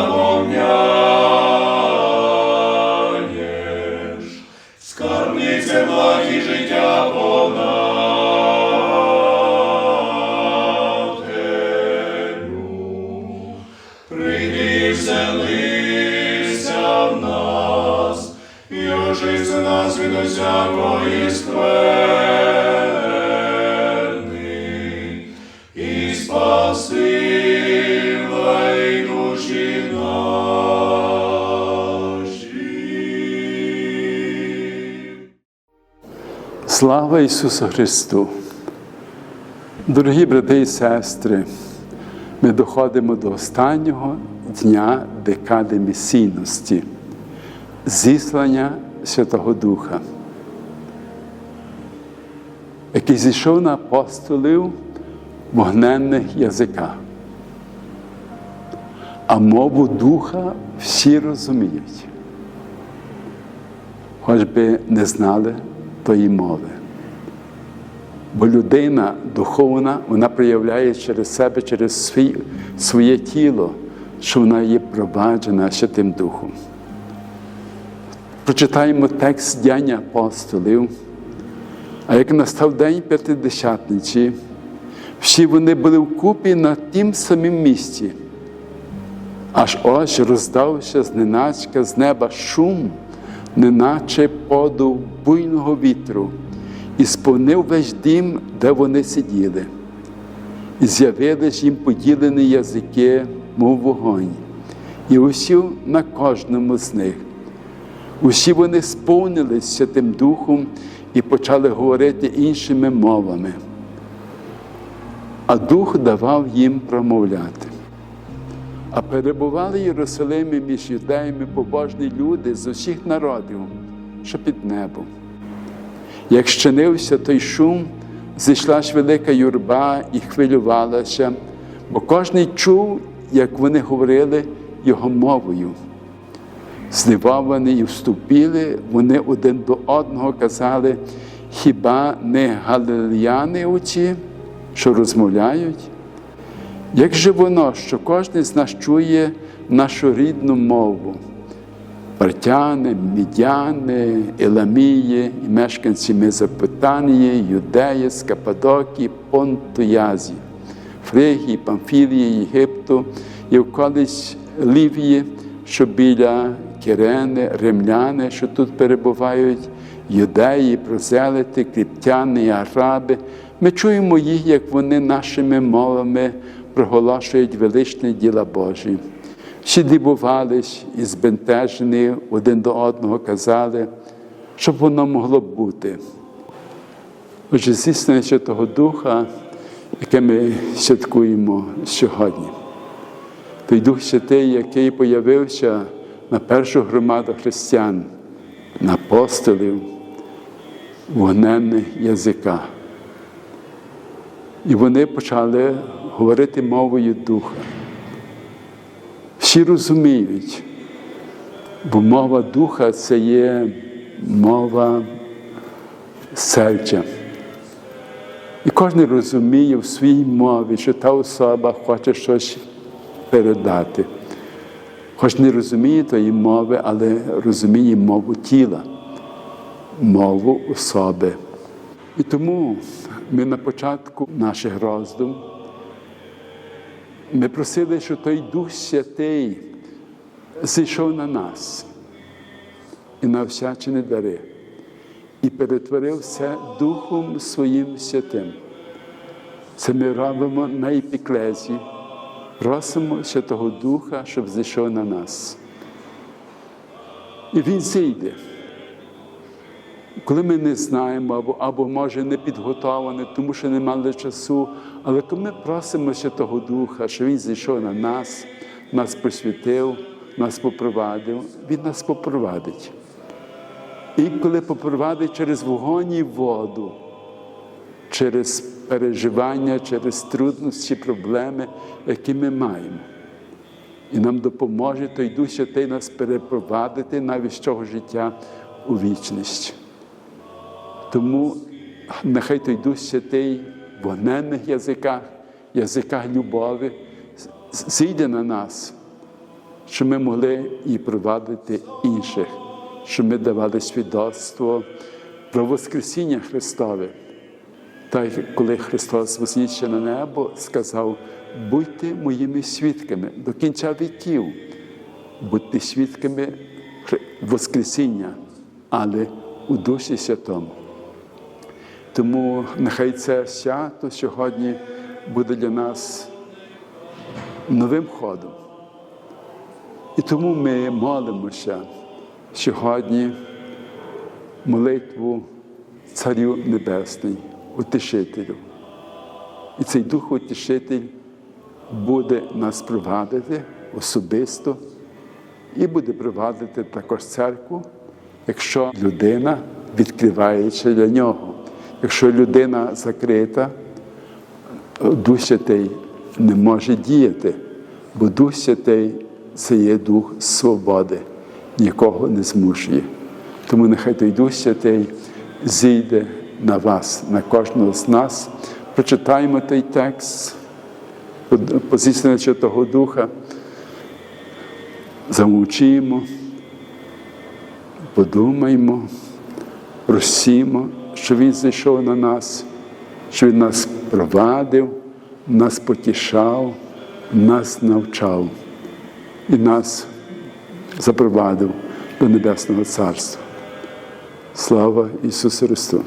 наповняєш, скарбниця благі життя понателю. Прийди вселися в нас і ожився нас від усякої скверни, і спаси. Слава Ісусу Христу! Дорогі брати і сестри, ми доходимо до останнього дня декади місійності, зіслання Святого Духа, який зійшов на апостолів вогненних язика. А мову Духа всі розуміють, хоч би не знали тої мови. Бо людина духовна, вона проявляє через себе, через свій, своє тіло, що вона є проваджена Святим Духом. Прочитаємо текст дяння апостолів. А як настав день п'ятидесятниці, всі вони були вкупі на тім самім місці. Аж ось роздався зненацька з неба шум, неначе подув буйного вітру, і сповнив весь дім, де вони сиділи. І з'явились їм поділені язики, мов вогонь, і усі на кожному з них. Усі вони сповнились Святим Духом і почали говорити іншими мовами. А Дух давав їм промовляти. А перебували Єрусалимі між юдеями побожні люди з усіх народів, що під небом. Як щинився той шум, зійшла ж велика юрба і хвилювалася, бо кожний чув, як вони говорили його мовою. Здивовані і вступили, вони один до одного казали, хіба не галилеяни оці, що розмовляють? Як же воно, що кожен з нас чує нашу рідну мову? Партяни, мідяни, Еламії, мешканці Мезопотамії, Юдеї, Скападокії, Понту, Язії, Фригії, Памфілії, Єгипту і околиць Лівії, що біля Кирени, римляни, що тут перебувають, юдеї, прозелити, кріптяни, араби. Ми чуємо їх, як вони нашими мовами проголошують величні діла Божі. Всі дивувались і збентежені один до одного казали, щоб воно могло бути. Отже, здійснення Святого Духа, яке ми святкуємо сьогодні. Той Дух Святий, який появився на першу громаду християн, на апостолів, вогненних язика. І вони почали говорити мовою Духа. Всі розуміють, бо мова Духа це є мова серця. І кожен розуміє в своїй мові, що та особа хоче щось передати. Хоч не розуміє тої мови, але розуміє мову тіла, мову особи. І тому ми на початку наших роздум ми просили, що той Дух Святий зійшов на нас і на всячини дари, і перетворив все Духом Своїм Святим. Це ми робимо на епіклезі, просимо Святого Духа, щоб зійшов на нас. І Він зійде. Коли ми не знаємо, або, або може не підготовлені, тому що не мали часу, але коли ми просимо Святого Духа, що Він зійшов на нас, нас просвітив, нас попровадив, Він нас попровадить. І коли попровадить через вогонь і воду, через переживання, через трудності, проблеми, які ми маємо. І нам допоможе той Дух Святий нас перепровадити навіть з цього життя у вічність. Тому нехай той Дух Святий в вогненних язиках, язиках любові зійде на нас, щоб ми могли і провадити інших, щоб ми давали свідоцтво про Воскресіння Христове. Так, коли Христос вознісся на небо, сказав, будьте моїми свідками до кінця віків. бути свідками Воскресіння, але у Дусі Святому. Тому нехай це свято сьогодні буде для нас новим ходом. І тому ми молимося сьогодні молитву Царю Небесний, Утішителю. І цей Дух Утішитель буде нас провадити особисто і буде провадити також церкву, якщо людина відкривається для нього. Якщо людина закрита, Дух Святий не може діяти, бо Дух Святий це є Дух свободи, нікого не змушує. Тому нехай той Дух Святий зійде на вас, на кожного з нас. Прочитаємо той текст позиція Святого Духа, замовчимо, подумаймо, просімо, що Він зійшов на нас, що Він нас провадив, нас потішав, нас навчав і нас запровадив до Небесного Царства. Слава Ісусу Христу!